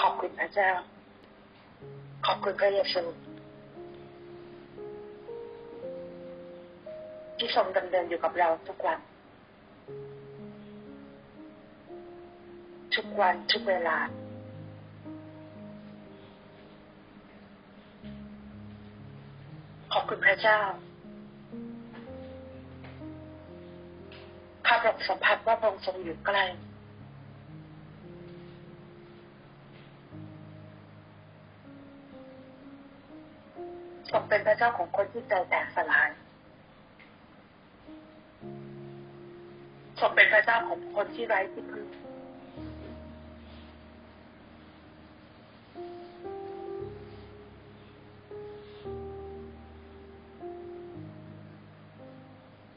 ขอบคุณพระเจ้า ขอบคุณพระเยซูที่ทรงดำเนินอยู่กับเราทุกวัน ทุกวันทุกเวลา ขอบคุณพระเจ้าข้าพระองค์สัมผัสว่าพระองค์ทรงอยู่ใกล้ ทรงเป็นพระเจ้าของคนที่ใจแตกสลายทรงเป็นพระเจ้าของคนที่ไร้ที่พึ่ง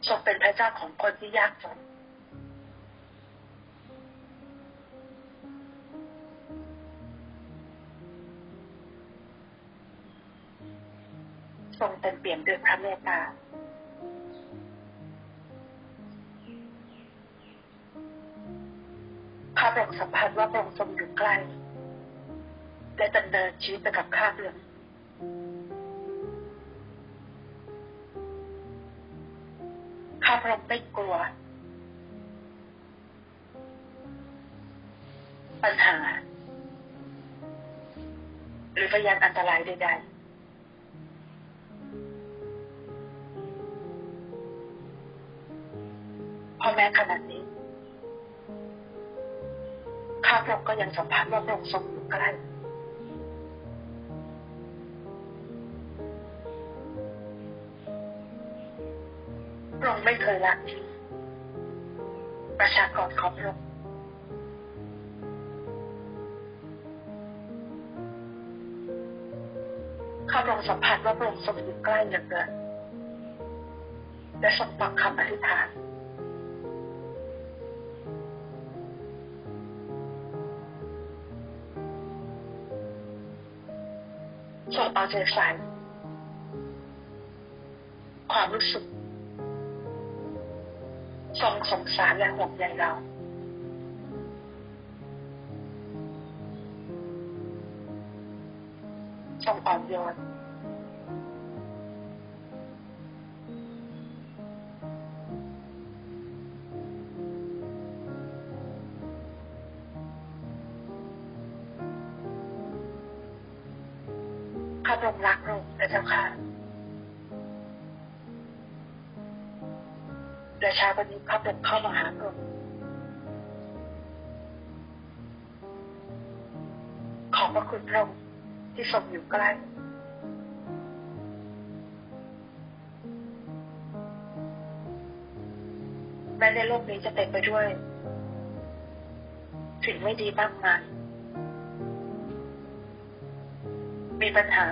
ทรงเป็นพระเจ้าของคนที่ยากจน ทรงเต็มเปี่ยมด้วยพระเมตตาข้าพระองค์สัมผัสว่าพระองค์ทรงอยู่ใกล้และดำเนินชีวิตไปกับข้าพระองข้าพระองค์ไม่กลัว ปัญหา หรือพยานอันตรายใดๆ พราะแม้ขณะนี้ข้าพระองค์ก็ยังสัมผัสว่าพระองค์ทรงอยู่ใกล้พระองค์ไม่เคยละทิ้งประชากรของพระองค์ข้าพระองค์สัมผัสว่าพระองค์ทรงอยู่ใกล้เหลือเกินและทรงฟังคำอธิษฐาน ส่งเอาใจใส่ความรู้สึกทรงสงสารและห่วงใยเราทรงอ่อนโยน พระองค์รักเราพระเจ้าค่ะและเช้าวันนี้ข้าพระองค์เข้ามาหาพระองค์ขอบพระคุณพระองค์ที่ทรงอยู่ใกล้แม้ในโลกนี้จะเต็มไปด้วยสิ่งไม่ดีมากมาย มีปัญหา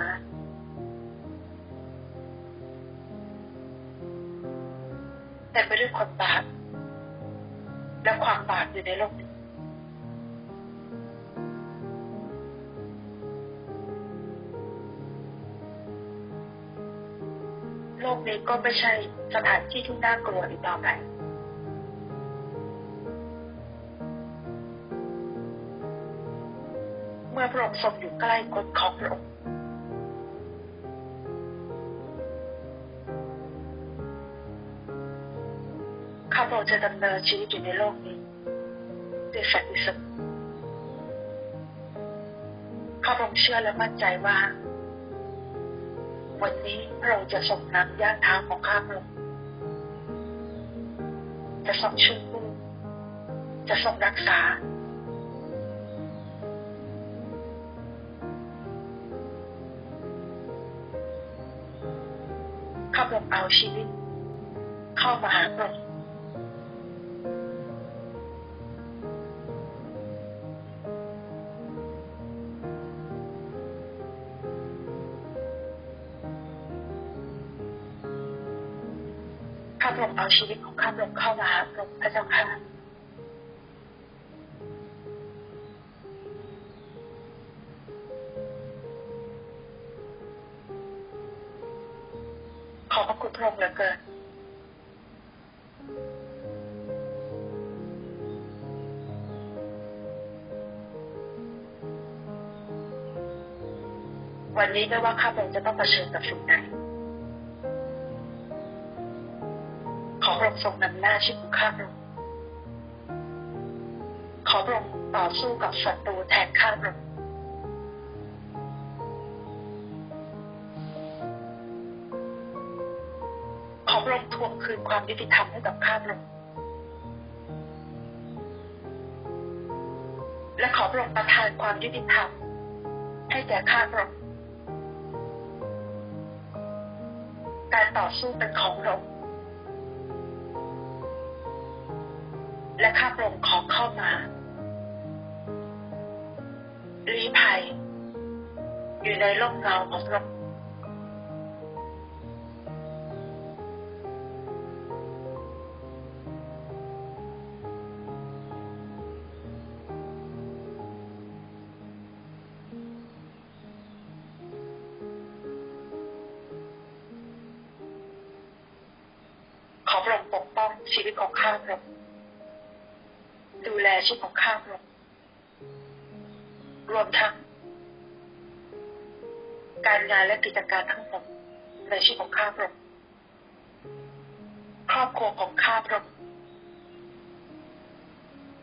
แต่ไปด้วยคนบาปและความบาปอยู่ในโลกนี้โลกนี้ก็ไม่ใช่สถานที่ที่น่ากลัวอีกต่อไปเมื่อพระองค์ทรงอยู่ใกล้คนของพระองค์ จะดำเนินชีวิตอยู่ในโลกนี้ด้วยสันติสุขข้าพระองเชื่อและมั่นใจว่า วันนี้พระองค์จะส่งน้ำย่างเท้าของข้าพงจะทรงช่วยผู้จะทรงรักษา ข้าพองเอาชีวิต เข้ามาหาพระอง ข้าพระองค์เอาชีวิตของข้าพระองค์เข้ามาหาพระองค์พระเจ้าค่ะขอบพระคุณพระองค์เหลือเกินวันนี้ไม่ว่าข้าพระองค์จะต้องเผชิญกับสิ่งไหน ขอพระองค์ทรงนำหน้าชีวิตของข้าพระองค์ขอพระองค์ต่อสู้กับศัตรูแทนข้าพระองค์ขอพระองค์ทวงคืนความยุติธรรมให้กับข้าพระองค์และขอพระองค์ประทานความยุติธรรมให้แก่ข้าพระองค์การต่อสู้เป็นของพระองค์ และข้าพระองค์ขอเข้ามาลีภัยอยู่ในร่มเงาของพระองค์ ชีพของข้าพระองค์รวมทั้งการงานและกิจการทั้งหมดในชีวิตของข้าพระองค์ครอบครัวของข้าพระองค์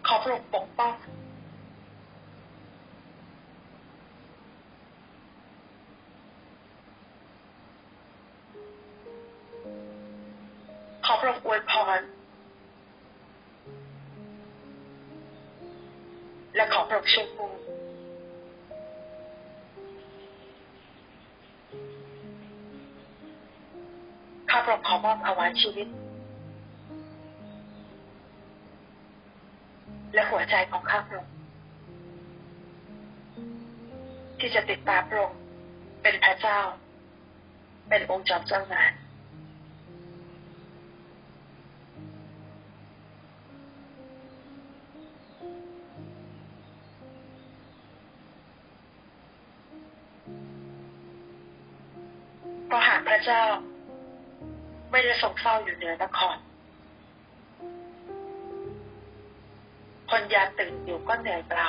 ขอพระองค์ปกป้อง และขอพระองค์ช่วยผู้ข้าพระองค์ขอมอบถวายชีวิต และหัวใจของข้าพระองค์ที่จะติดตามพระองค์เป็นพระเจ้า เป็นองค์จอมเจ้างาน เจ้า ไม่ได้ทรงเฝ้าอยู่เหนือนคร คนยาตื่นอยู่ก็เหนื่อยเปล่า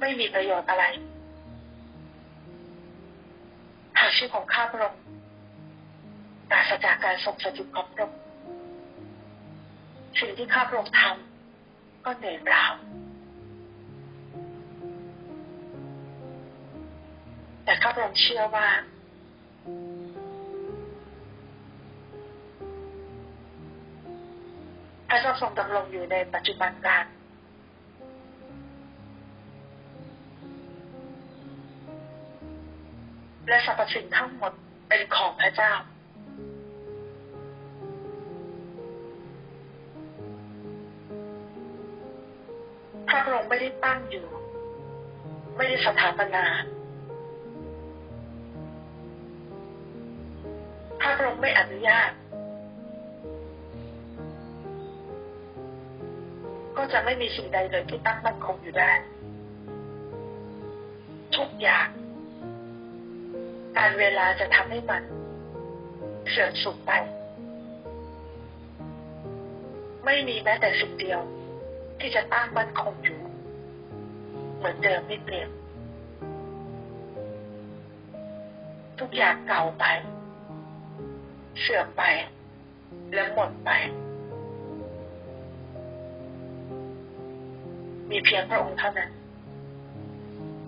ไม่มีประโยชน์อะไร หากชีวิตของข้าพระองค์ปราศจากการทรงสถิตของพระองค์สิ่งที่ข้าพระองค์ทำ ก็เหนื่อยเปล่า แต่ข้าพระองเชื่อว่า พระเจ้าทรงดำรงอยู่ในปัจจุบันการและสรรพสิ่งทั้งหมดเป็นของพระเจ้า พระองค์ไม่ได้ตั้งอยู่ ไม่ได้สถาปนาพระองค์ไม่อนุญาต ก็จะไม่มีสิ่งใดเลยที่ตั้งมั่นคงอยู่ได้ ทุกอย่างการเวลาจะทำให้มันเสื่อมสูญไป ไม่มีแม้แต่สิ่งเดียว ที่จะตั้งมั่นคงอยู่ เหมือนเดิมไม่เปลี่ยนทุกอย่างเก่าไป เสื่อมไป และหมดไป มีเพียงพระองค์เท่านั้น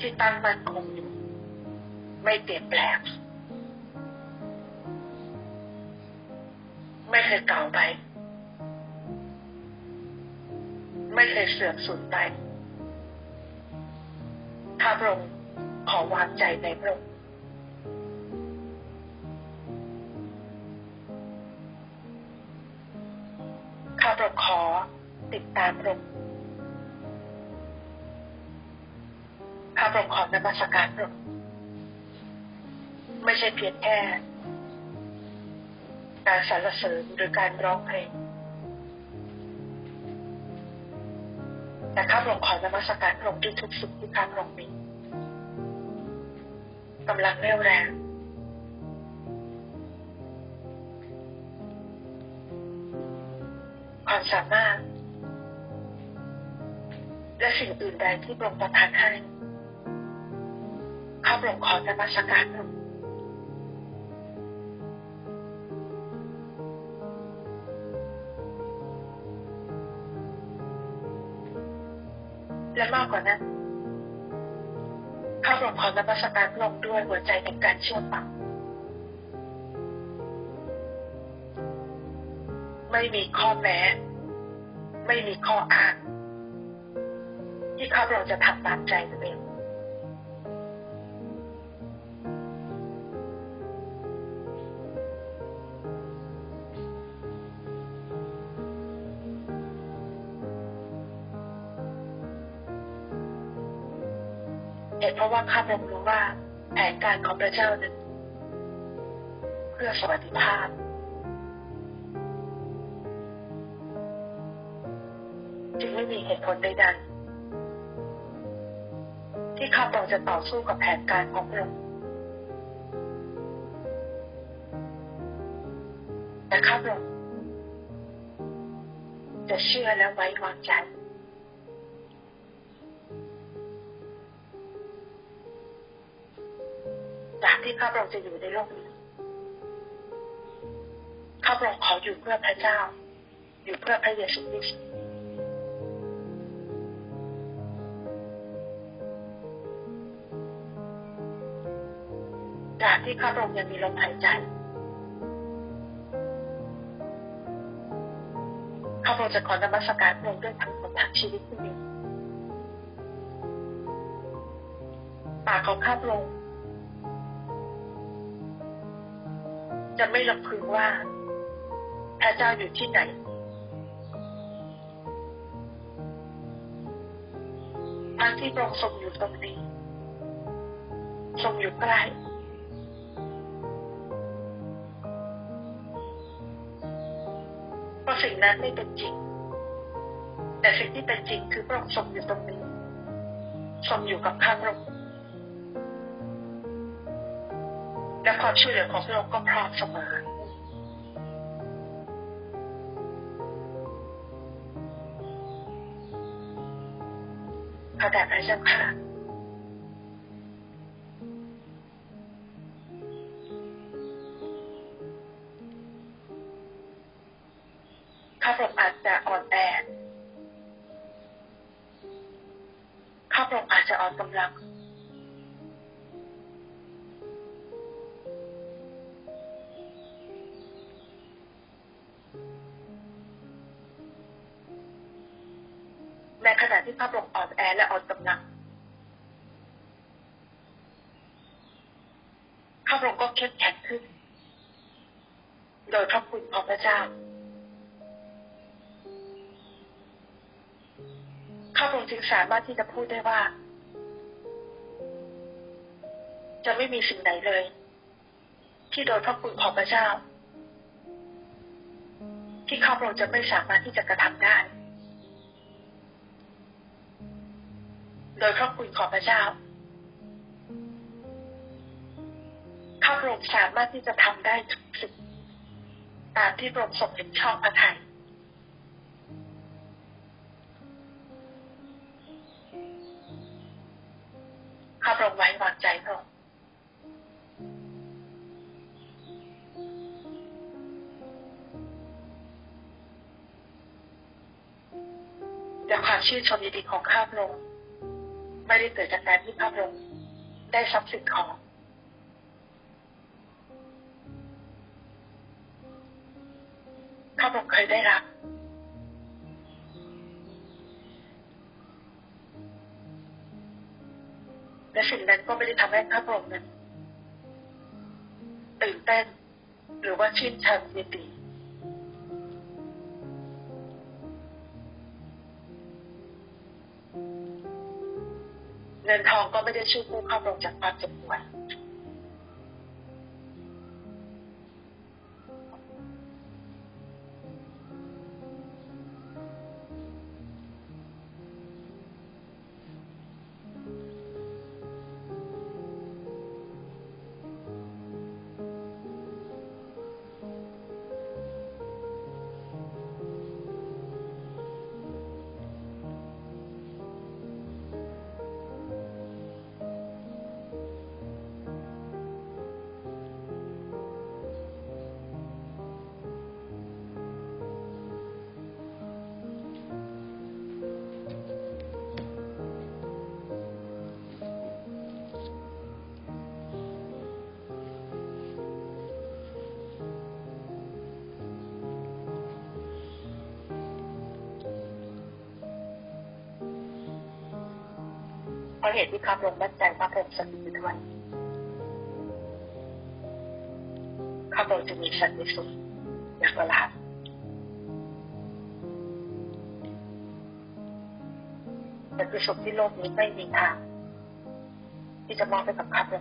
ที่ตั้งมั่นคงอยู่ ไม่เปลี่ยนแปลงไม่เคยเก่าไป ไม่เคยเสื่อมสูญไป ข้าพระองค์ขอวางใจในพระองค์ข้าพระองค์ขอติดตามพระองค์ข้าพระองค์ขอนมัสการพระองค์ไม่ใช่เพียงแค่การสรรเสริญหรือการร้องเพลง นะครับหลวงขอนมัสการหลวงที่ทุกสุขที่การหลวงมีกำลังเร็วแรงความสามารถ และสิ่งอื่นใดที่หลวงประทานให้ข้าพระองขอนมัสการหลวง และมากกว่านั้นข้าพระองค์ขอนมัสการพระองค์ด้วยหัวใจในการเชื่อฟังไม่มีข้อแม้ ไม่มีข้ออ้างที่ข้าพระองค์จะทำตามใจตัวเอง เหตุเพราะว่าข้าพระองค์รู้ว่าแผนการของพระเจ้านั้นเพื่อสวัสดิภาพ จึงไม่มีเหตุผลใดๆที่ข้าพระองค์จะต่อสู้กับแผนการของพระองค์แต่ข้าพระองค์จะเชื่อและไว้วางใจ จากที่ข้าพระองค์จะอยู่ในโลกนี้ข้าพระองค์ขออยู่เพื่อพระเจ้า อยู่เพื่อพระเยซูคริสต์จากที่ข้าพระองค์ยังมีลมหายใจข้าพระองค์จะขอนมัสการพระองค์ด้วยทั้งหมดทั้งชีวิตที่มีปากของข้าพระองค์ จะไม่ลำพึงว่า พระเจ้าอยู่ที่ไหน ทั้งที่พระองค์ทรงอยู่ตรงนี้ ทรงอยู่ใกล้เพราะสิ่งนั้นไม่เป็นจริง แต่สิ่งที่เป็นจริงคือพระองค์ทรงอยู่ตรงนี้ ทรงอยู่กับข้าพระองค์ และความช่วยเหลือของพระองค์ก็พร้อมเสมอขอแต่พระเจ้าค่ะ ในขณะที่ข้าพระองค์อ่อนแอและอ่อนกำลังข้าพระองค์ก็เข้มแข็งขึ้น โดยพระคุณของพระเจ้าข้าพระองค์จึงสามารถที่จะพูดได้ว่า จะไม่มีสิ่งไหนเลย ที่โดยพระคุณของพระเจ้า ที่ข้าพระองค์จะไม่สามารถที่จะกระทำได้ โดยพระคุณของพระเจ้าข้าพระองค์สามารถที่จะทำได้ทุกสิ่งตามที่พระองค์ทรงเห็นชอบพระทัยข้าพระองค์ไว้วางใจพระองค์แต่ความชื่นชมยินดีของข้าพระองค์ ไม่ได้เกิดจากการที่พระองค์ได้ทรัพย์สินของข้าพระองค์เคยได้รับ และสิ่งนั้นก็ไม่ได้ทำให้พระองค์นั้นตื่นเต้นหรือว่าชื่นชมยินดี เงินทองก็ไม่ได้ช่วยกู้ข้าพรองจากความเจ็บปวด ราะเหตุที่ข้าพระองบัดใจว่าพระองค์ทรงอยู่ด้วยข้าพระองค์จะมีสันติสุขอย่างประหลาดสันติสุขที่โลกนี้ไม่มีทางที่จะมอบให้กับข้าพระอ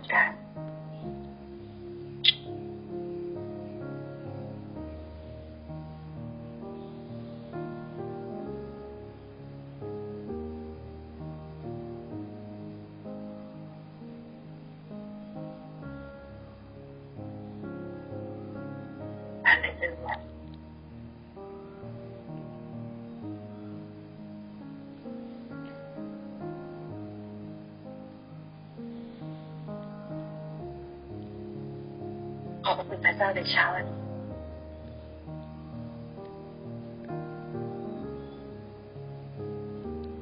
พระคุณพระเจ้าในเช้าวันนี้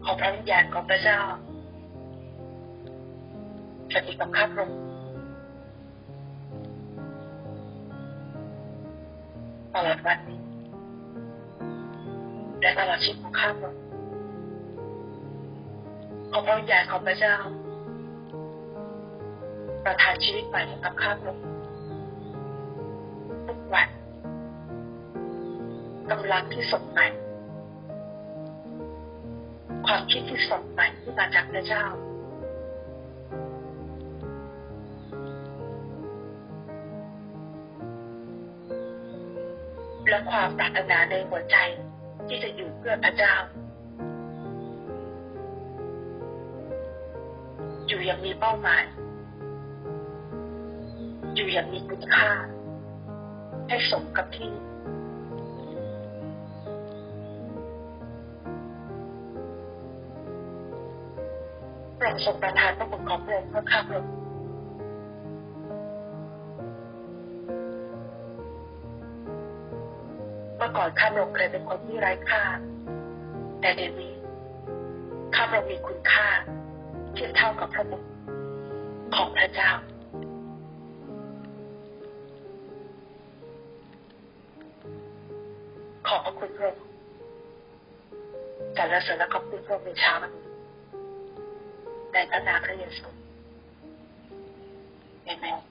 ขอพระวิญญาณของพระเจ้าสถิตกับข้าพระองค์ตลอดวันนี้และตลอดชีวิตของข้าพระองค์ขอพระวิญญาณของพระเจ้าประทานชีวิตใหม่ให้กับข้าพระองค์ กำลังที่สดใหม่ ความคิดที่สดใหม่ที่มาจากพระเจ้า และความปรารถนาในหัวใจที่จะอยู่เพื่อพระเจ้า อยู่อย่างมีเป้าหมาย อยู่อย่างมีคุณค่า ให้สมกับที่ งทรงประทานพระบุตรของพระองค์เพื่อข้าพระองค์เมื่อก่อนข้าพระองค์เคยเป็นคนที่ไร้ค่า แต่เดี๋ยวนี้ข้าพระองค์มีคุณค่าเทียบเท่ากับพระบุตรของพระเจ้าขอบพระคุณพระองค์สรรเสริญและขอบคุณพระองค์ในเช้าวันนี้ 在跟哪个人说？有没有？